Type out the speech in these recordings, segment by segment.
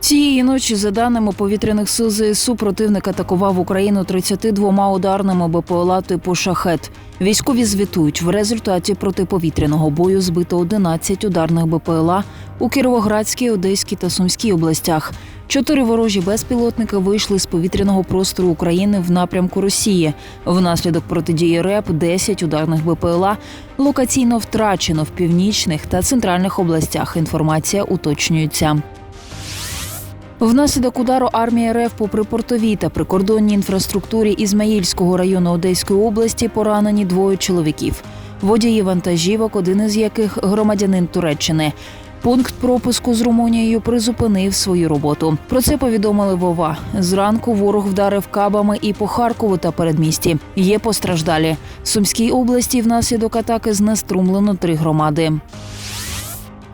Цієї ночі, за даними повітряних сил ЗСУ, противник атакував Україну 32 ударними БПЛА типу шахет. Військові звітують, в результаті протиповітряного бою збито 11 ударних БПЛА у Кіровоградській, Одеській та Сумській областях. Чотири ворожі безпілотники вийшли з повітряного простору України в напрямку Росії. Внаслідок протидії РЕП 10 ударних БПЛА локаційно втрачено в північних та центральних областях. Інформація уточнюється. Внаслідок удару армії РФ по припортовій та прикордонній інфраструктурі Ізмаїльського району Одеської області поранені двоє чоловіків. Водії вантажівок, один із яких громадянин Туреччини. Пункт пропуску з Румунією призупинив свою роботу. Про це повідомили Вова. Зранку ворог вдарив кабами і по Харкову та передмісті. Є постраждалі. В Сумській області внаслідок атаки знеструмлено три громади.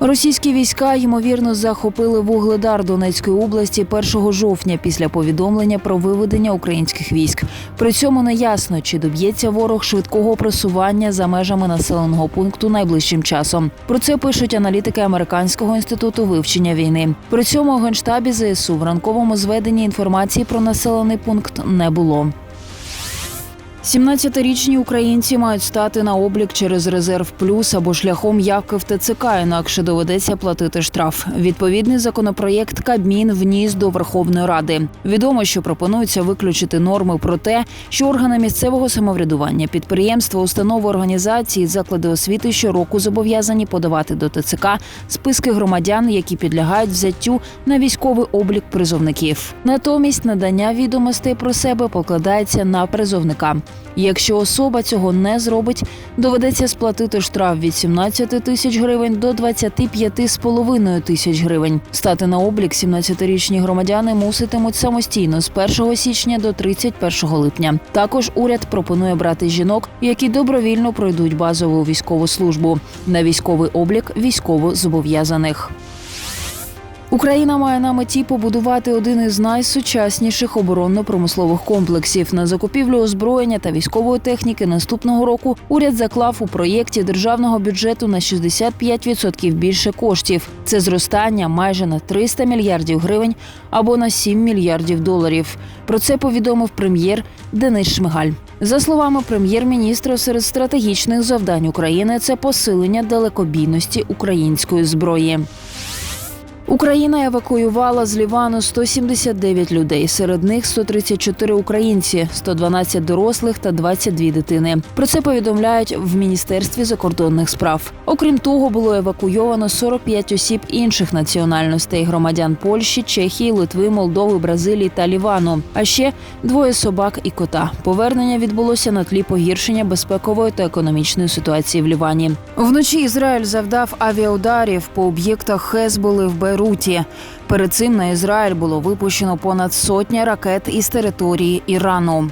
Російські війська ймовірно захопили вугледар Донецької області 1 жовтня після повідомлення про виведення українських військ. При цьому не ясно, чи доб'ється ворог швидкого просування за межами населеного пункту найближчим часом. Про це пишуть аналітики американського інституту вивчення війни. При цьому у генштабі ЗСУ в ранковому зведенні інформації про населений пункт не було. 17-річні українці мають стати на облік через резерв плюс або шляхом явки в ТЦК, інакше доведеться платити штраф. Відповідний законопроєкт Кабмін вніс до Верховної Ради. Відомо, що пропонується виключити норми про те, що органи місцевого самоврядування, підприємства, установи організації, заклади освіти щороку зобов'язані подавати до ТЦК списки громадян, які підлягають взяттю на військовий облік призовників. Натомість надання відомостей про себе покладається на призовника. Якщо особа цього не зробить, доведеться сплатити штраф від 17 тисяч гривень до 25,5 тисяч гривень. Стати на облік 17-річні громадяни муситимуть самостійно з 1 січня до 31 липня. Також уряд пропонує брати жінок, які добровільно пройдуть базову військову службу на військовий облік військово-зобов'язаних. Україна має на меті побудувати один із найсучасніших оборонно-промислових комплексів. На закупівлю озброєння та військової техніки наступного року уряд заклав у проєкті державного бюджету на 65% більше коштів. Це зростання майже на 300 мільярдів гривень або на 7 мільярдів доларів. Про це повідомив прем'єр Денис Шмигаль. За словами прем'єр-міністра, серед стратегічних завдань України це посилення далекобійності української зброї. Україна евакуювала з Лівану 179 людей. Серед них 134 українці, 112 дорослих та 22 дитини. Про це повідомляють в міністерстві закордонних справ. Окрім того, було евакуйовано 45 осіб інших національностей громадян Польщі, Чехії, Литви, Молдови, Бразилії та Лівану. А ще двоє собак і кота. Повернення відбулося на тлі погіршення безпекової та економічної ситуації в Лівані. Вночі Ізраїль завдав авіаударів по об'єктах Хезболи в Бейруті. Перед цим на Ізраїль було випущено понад сотня ракет із території Ірану.